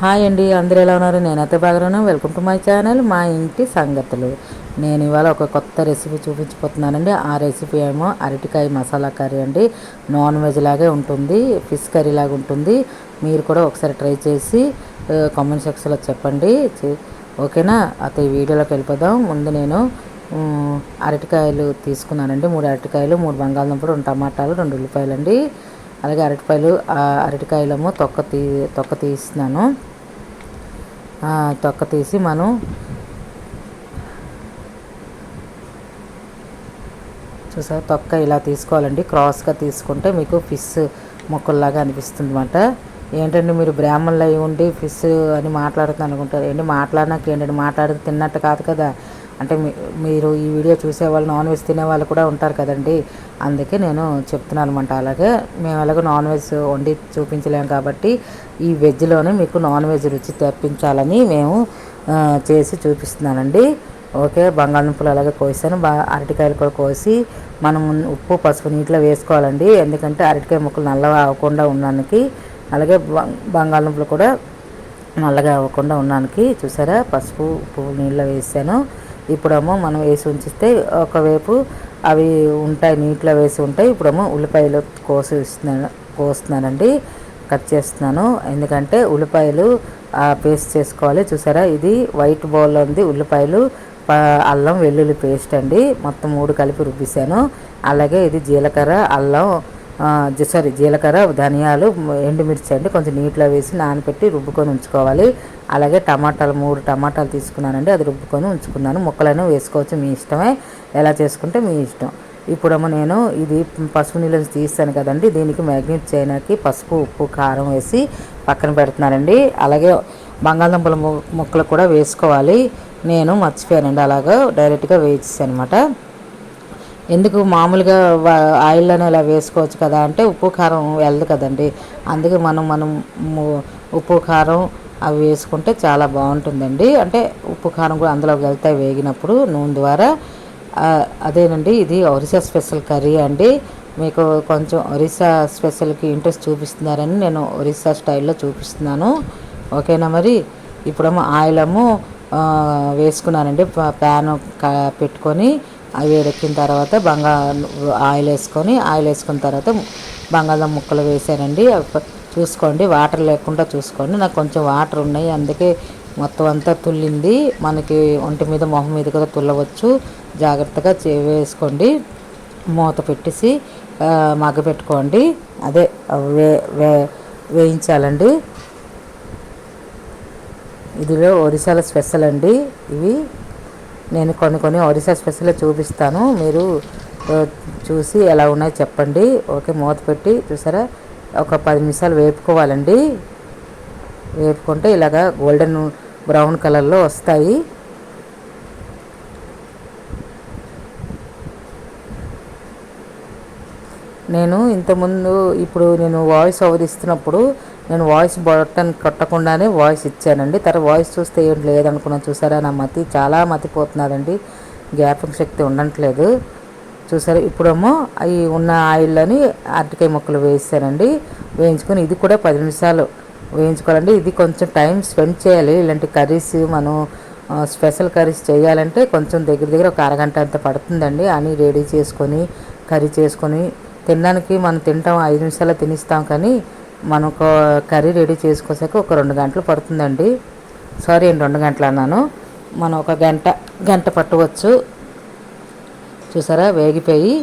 Hi అండి అందరూ ఎలా ఉన్నారు? నేనైతే బాగున్నాను వెల్కమ్ టు మై ఛానల్ మా ఇంటి సంగతులు. నేను ఇవాళ ఒక కొత్త రెసిపీ చూపించిపోతున్నానండి ఆ రెసిపీ ఏమో అరటికాయ మసాలా కర్రీ అండి. నాన్ వెజ్ లాగే ఉంటుంది ఫిష్ కర్రీ లాగా ఉంటుంది. మీరు కూడా ఒకసారి ట్రై చేసి కామెంట్ సెక్షన్లో చెప్పండి. ఓకేనా? అయితే ఈ వీడియోలోకి వెళ్ళిపోదాం. ముందు నేను అరటికాయలు తీసుకున్నానండి. మూడు అరటికాయలు మూడు బంగాళదుంపలు రెండు టమాటాలు రెండు ఉల్లిపాయలు అండి అలాగే అరటిపాయలు అరటికాయలము తొక్క తీ తొక్క తీస్తున్నాను. తొక్క తీసి మనం చూసారు? తొక్క ఇలా తీసుకోవాలండి. క్రాస్గా తీసుకుంటే మీకు ఫిష్ మొక్కల్లాగా అనిపిస్తుంది అనమాట ఏంటంటే మీరు బ్రాహ్మణులు అయి ఉండి ఫిష్ అని మాట్లాడుతుంది అనుకుంటారు. ఏంటి మాట్లాడినాక ఏంటంటే మాట్లాడితే తిన్నట్టు కాదు కదా. అంటే మీరు ఈ వీడియో చూసే వాళ్ళు నాన్ వెజ్ తినే వాళ్ళు కూడా ఉంటారు కదండి. అందుకే నేను చెప్తున్నాను అనమాట అలాగే మేము అలాగే నాన్ వెజ్ వండి చూపించలేము కాబట్టి ఈ వెజ్లోనే మీకు నాన్ వెజ్ రుచి తెప్పించాలని మేము చేసి చూపిస్తున్నానండి. ఓకే బంగాళదుంపలు అలాగే కోసాను. బా అరటికాయలు కూడా కోసి మనం ఉప్పు పసుపు నీటిలో వేసుకోవాలండి. ఎందుకంటే అరటికాయ ముక్కలు నల్లగా అవ్వకుండా ఉండడానికి అలాగే బంగాళదుంపలు కూడా నల్లగా అవ్వకుండా ఉండడానికి చూసారా? పసుపు ఉప్పు నీళ్ళలో వేసాను. ఇప్పుడేమో మనం వేసి ఉంచిస్తే ఒకవైపు అవి ఉంటాయి నీటిలో వేసి ఉంటాయి. ఇప్పుడేమో ఉల్లిపాయలు కోసి ఇస్తున్నాను కోస్తున్నానండి. కట్ చేస్తున్నాను. ఎందుకంటే ఉల్లిపాయలు పేస్ట్ చేసుకోవాలి. చూసారా? ఇది వైట్ బౌల్లో ఉంది ఉల్లిపాయలు. అల్లం వెల్లుల్లి పేస్ట్ అండి. మొత్తం మూడు కలిపి రుబ్బిసాను అలాగే ఇది జీలకర్ర అల్లం సారీ జీలకర్ర ధనియాలు ఎండుమిర్చి అండి కొంచెం నీటిలో వేసి నానబెట్టి రుబ్బుకొని ఉంచుకోవాలి. అలాగే టమాటాలు మూడు టమాటాలు తీసుకున్నానండి అది రుబ్బుకొని ఉంచుకున్నాను. ముక్కలను వేసుకోవచ్చు మీ ఇష్టమే ఎలా చేసుకుంటే మీ ఇష్టం. ఇప్పుడేమో నేను ఇది పసుపు నీళ్ళని తీస్తాను కదండి దీనికి మ్యాగ్నెట్ చేయడానికి పసుపు ఉప్పు కారం వేసి పక్కన పెడుతున్నానండి. అలాగే బంగాళదుంపల ముక్కలు కూడా వేసుకోవాలి. నేను మర్చిపోయానండి అలాగా డైరెక్ట్గా వేసేసాను అనమాట ఎందుకు మామూలుగా ఆయిల్లోనే ఇలా వేసుకోవచ్చు కదా అంటే ఉప్పు కారం వెళ్ళదు కదండి. అందుకే మనం మనం ఉప్పు కారం అవి వేసుకుంటే చాలా బాగుంటుందండి. అంటే ఉప్పు కారం కూడా అందులోకి వెళ్తాయి వేగినప్పుడు నూనె ద్వారా. అదేనండి ఇది ఒరిస్సా స్పెషల్ కర్రీ అండి. మీకు కొంచెం ఒరిస్సా స్పెషల్కి ఇంట్రెస్ట్ చూపిస్తున్నారని నేను ఒరిస్సా స్టైల్లో చూపిస్తున్నాను. ఓకేనా మరి? ఇప్పుడేమో ఆయిలము వేసుకున్నానండి. ప్యాన్ పెట్టుకొని అవి వేడెక్కిన తర్వాత బంగా ఆయిల్ వేసుకొని ఆయిల్ వేసుకున్న తర్వాత బంగాళం ముక్కలు వేసానండి. చూసుకోండి వాటర్ లేకుండా చూసుకోండి. నాకు కొంచెం వాటర్ ఉన్నాయి అందుకే మొత్తం అంతా తుల్లింది. మనకి ఒంటి మీద మొహం మీద కూడా తుల్లవచ్చు. జాగ్రత్తగా వేసుకోండి. మూత పెట్టేసి మగ్గ పెట్టుకోండి. అదే వే వే వేయించాలండి. ఇదిలో ఒరిస్సాల స్పెషల్ అండి ఇవి. నేను కొన్ని కొన్ని ఒరిస్సా స్పెషల్ చూపిస్తాను. మీరు చూసి ఎలా ఉన్నాయో చెప్పండి. ఓకే మూత పెట్టి చూసారా? ఒక పది నిమిషాలు వేపుకోవాలండి. వేపుకుంటే ఇలాగా గోల్డెన్ బ్రౌన్ కలర్లో వస్తాయి. నేను ఇంతకుముందు ఇప్పుడు నేను వాయిస్ ఓవర్ ఇస్తున్నప్పుడు నేను వాయిస్ బటన్ కొట్టకుండానే వాయిస్ ఇచ్చానండి. తర్వాత వాయిస్ చూస్తే ఏం లేదనుకున్నాను చూసారా నా మతి చాలా మతిపోతున్నారండి జ్ఞాపక శక్తి ఉండట్లేదు. చూసారు ఇప్పుడేమో అవి ఉన్న ఆయిల్లోని అరటికాయ ముక్కలు వేసానండి వేయించుకొని ఇది కూడా పది నిమిషాలు వేయించుకోవాలండి. ఇది కొంచెం టైం స్పెండ్ చేయాలి. ఇలాంటి కర్రీస్ మనం స్పెషల్ కర్రీస్ చేయాలంటే కొంచెం దగ్గర దగ్గర ఒక అరగంట అంత పడుతుందండి. అని రెడీ చేసుకొని కర్రీ చేసుకొని తినడానికి మనం తింటాం ఐదు నిమిషాలు తినిస్తాం కానీ మనకు కర్రీ రెడీ చేసుకోసాక ఒక రెండు గంటలు పడుతుందండి. సారీ అండి రెండు గంటలు అన్నాను. మనం ఒక గంట గంట పట్టవచ్చు. చూసారా వేగిపోయి.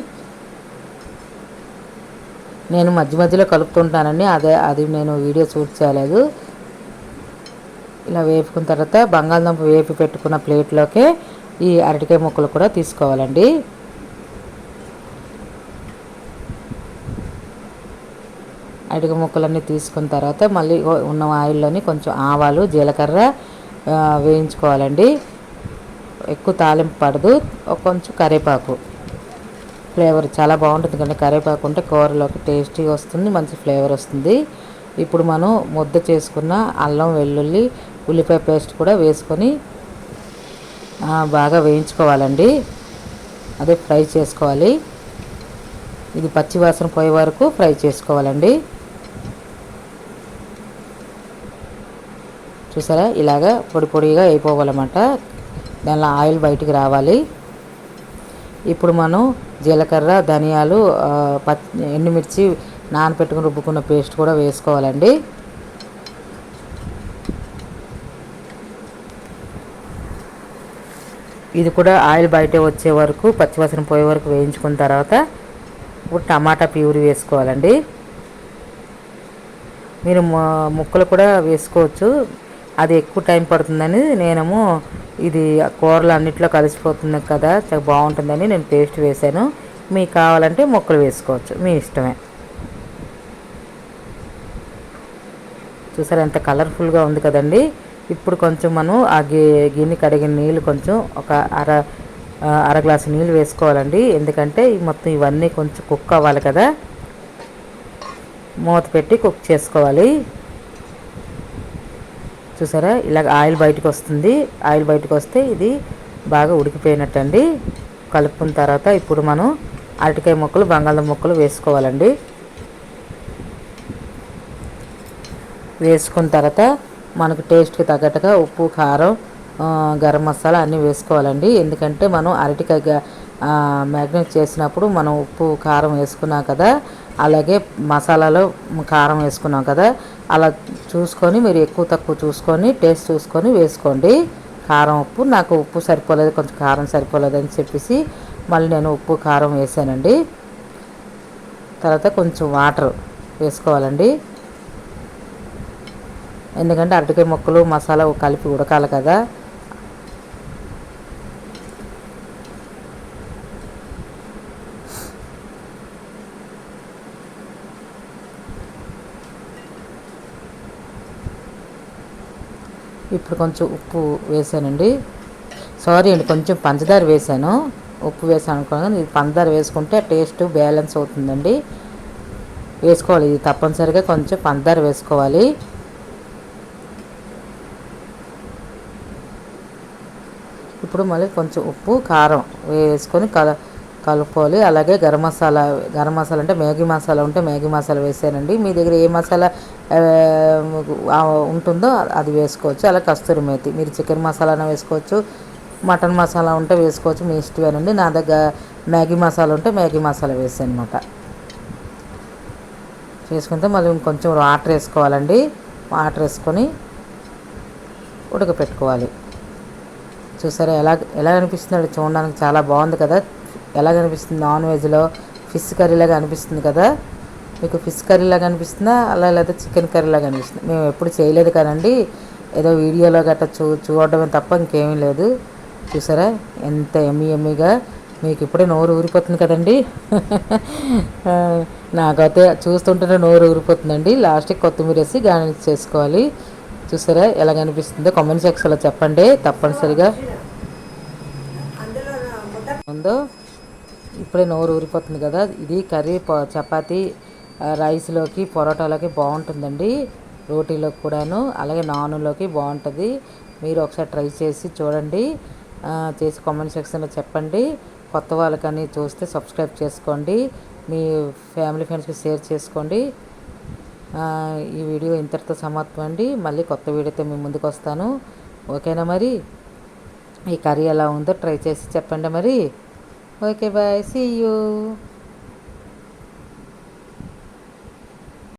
నేను మధ్య మధ్యలో కలుపుతుంటానండి అదే అది నేను వీడియో షూట్ చేయలేదు. ఇలా వేపుకున్న తర్వాత బంగాళదుంప వేపి పెట్టుకున్న ప్లేట్లోకే ఈ అరటికాయ ముక్కలు కూడా తీసుకోవాలండి. అడిగ ముక్కలన్నీ తీసుకున్న తర్వాత మళ్ళీ ఉన్న ఆయిల్లోని కొంచెం ఆవాలు జీలకర్ర వేయించుకోవాలండి. ఎక్కువ తాలింపు పడదు. కొంచెం కరివేపాకు. ఫ్లేవర్ చాలా బాగుంటుంది కానీ కరివేపాకు ఉంటే కూరలోకి టేస్టీగా వస్తుంది మంచి ఫ్లేవర్ వస్తుంది. ఇప్పుడు మనం ముద్ద చేసుకున్న అల్లం వెల్లుల్లి ఉల్లిపాయ పేస్ట్ కూడా వేసుకొని బాగా వేయించుకోవాలండి. అదే ఫ్రై చేసుకోవాలి. ఇది పచ్చివాసన పోయే వరకు ఫ్రై చేసుకోవాలండి. చూసారా? ఇలాగా పొడి పొడిగా అయిపోవాలన్నమాట. దానిలో ఆయిల్ బయటికి రావాలి. ఇప్పుడు మనం జీలకర్ర ధనియాలు పత్ ఎండుమిర్చి నానపెట్టుకుని రుబ్బుకున్న పేస్ట్ కూడా వేసుకోవాలండి. ఇది కూడా ఆయిల్ బయట వచ్చే వరకు పచ్చివాసన పోయే వరకు వేయించుకున్న తర్వాత ఇప్పుడు టమాటా ప్యూరి వేసుకోవాలండి. మీరు ముక్కలు కూడా వేసుకోవచ్చు. అది ఎక్కువ టైం పడుతుందని నేనేమో ఇది కూరలు అన్నిట్లో కలిసిపోతుంది కదా చాలా బాగుంటుందని నేను పేస్ట్ వేశాను. మీకు కావాలంటే ముక్కలు వేసుకోవచ్చు మీ ఇష్టమే. చూసారు ఎంత కలర్ఫుల్గా ఉంది కదండి. ఇప్పుడు కొంచెం మనం ఆ గి గిన్నె కడిగిన నీళ్ళు కొంచెం ఒక అర అర గ్లాసు నీళ్ళు వేసుకోవాలండి. ఎందుకంటే మొత్తం ఇవన్నీ కొంచెం కుక్ అవ్వాలి కదా. మూత పెట్టి కుక్ చేసుకోవాలి. చూసారా? ఇలాగ ఆయిల్ బయటకు వస్తుంది. ఆయిల్ బయటకు వస్తే ఇది బాగా ఉడికిపోయినట్టు అండి కలుపుకున్న తర్వాత ఇప్పుడు మనం అరటికాయ ముక్కలు బంగాళదుంప ముక్కలు వేసుకోవాలండి. వేసుకున్న తర్వాత మనకు టేస్ట్కి తగ్గట్టుగా ఉప్పు కారం గరం మసాలా అన్నీ వేసుకోవాలండి. ఎందుకంటే మనం అరటికాయ మ్యాగ్నేట్ చేసినప్పుడు మనం ఉప్పు కారం వేసుకున్నాం కదా అలాగే మసాలాలో కారం వేసుకున్నాం కదా అలా చూసుకొని మీరు ఎక్కువ తక్కువ చూసుకొని టేస్ట్ చూసుకొని వేసుకోండి. కారం ఉప్పు నాకు ఉప్పు సరిపోలేదు కొంచెం కారం సరిపోలేదు అని చెప్పేసి మళ్ళీ నేను ఉప్పు కారం వేసానండి. తర్వాత కొంచెం వాటర్ వేసుకోవాలండి. ఎందుకంటే అరటికాయ ముక్కలు మసాలా కలిపి ఉడకాలి కదా. ఇప్పుడు కొంచెం ఉప్పు వేసానండి. సారీ అండి కొంచెం పంచదార వేసాను. ఉప్పు వేసాను అనుకున్నాను ఇది పంచదార వేసుకుంటే టేస్ట్ బ్యాలెన్స్ అవుతుందండి. వేసుకోవాలి ఇది తప్పనిసరిగా కొంచెం పంచదార వేసుకోవాలి. ఇప్పుడు మళ్ళీ కొంచెం ఉప్పు కారం వేసుకొని కల కలుపుకోవాలి. అలాగే గరం మసాలా గరం మసాలా అంటే మ్యాగీ మసాలా ఉంటే మ్యాగీ మసాలా వేసానండి. మీ దగ్గర ఏ మసాలా ఉంటుందో అది వేసుకోవచ్చు. అలా కస్తూరి మేతి. మీరు చికెన్ మసాలానే వేసుకోవచ్చు. మటన్ మసాలా ఉంటే వేసుకోవచ్చు. మీ ఇష్టమేనండి. నా దగ్గర మ్యాగీ మసాలా ఉంటే మ్యాగీ మసాలా వేసాను అనమాట చేసుకుంటే మళ్ళీ ఇంకొంచెం వాటర్ వేసుకోవాలండి. వాటర్ వేసుకొని ఉడకపెట్టుకోవాలి. చూసారా ఎలా ఎలా అనిపిస్తుంది చూడడానికి చాలా బాగుంది కదా. ఎలా కనిపిస్తుంది నాన్ వెజ్లో ఫిష్ కర్రీలాగా అనిపిస్తుంది కదా? మీకు ఫిష్ కర్రీలాగా అనిపిస్తుందా? అలా లేదా చికెన్ కర్రీలాగా అనిపిస్తుంది. మేము ఎప్పుడు చేయలేదు కదండి ఏదో వీడియోలో గట్రా చూ చూడడమే తప్ప ఇంకేమీ లేదు. చూసారా? ఎంత ఎమ్మి ఎమ్మిగా. మీకు ఇప్పుడే నోరు ఊరిపోతుంది కదండి. నాకైతే చూస్తుంటేనే నోరు ఊరిపోతుందండి. లాస్ట్కి కొత్తిమీర వేసి గార్నిష్ చేసుకోవాలి. చూసారా? ఎలా కనిపిస్తుందో? కామెంట్ సెక్షన్లో చెప్పండి. తప్పనిసరిగా. ఉందో? ఇప్పుడే నోరు ఊరిపోతుంది కదా. ఇది కర్రీ ప- రైస్లోకి పొరోటాలోకి బాగుంటుందండి. రోటీలోకి కూడాను అలాగే నాన్లోకి బాగుంటుంది. మీరు ఒకసారి ట్రై చేసి చూడండి. చేసి కామెంట్ సెక్షన్లో చెప్పండి. కొత్త వాళ్ళకని చూస్తే సబ్స్క్రైబ్ చేసుకోండి. మీ ఫ్యామిలీ ఫ్రెండ్స్కి షేర్ చేసుకోండి. ఈ వీడియో ఇంతటితో సమాప్తం అండి. మళ్ళీ కొత్త వీడియోతో మీ ముందుకు వస్తాను. ఓకేనా మరి? ఈ కర్రీ ఎలా ఉందో ట్రై చేసి చెప్పండి మరి. Okay, bye. See you.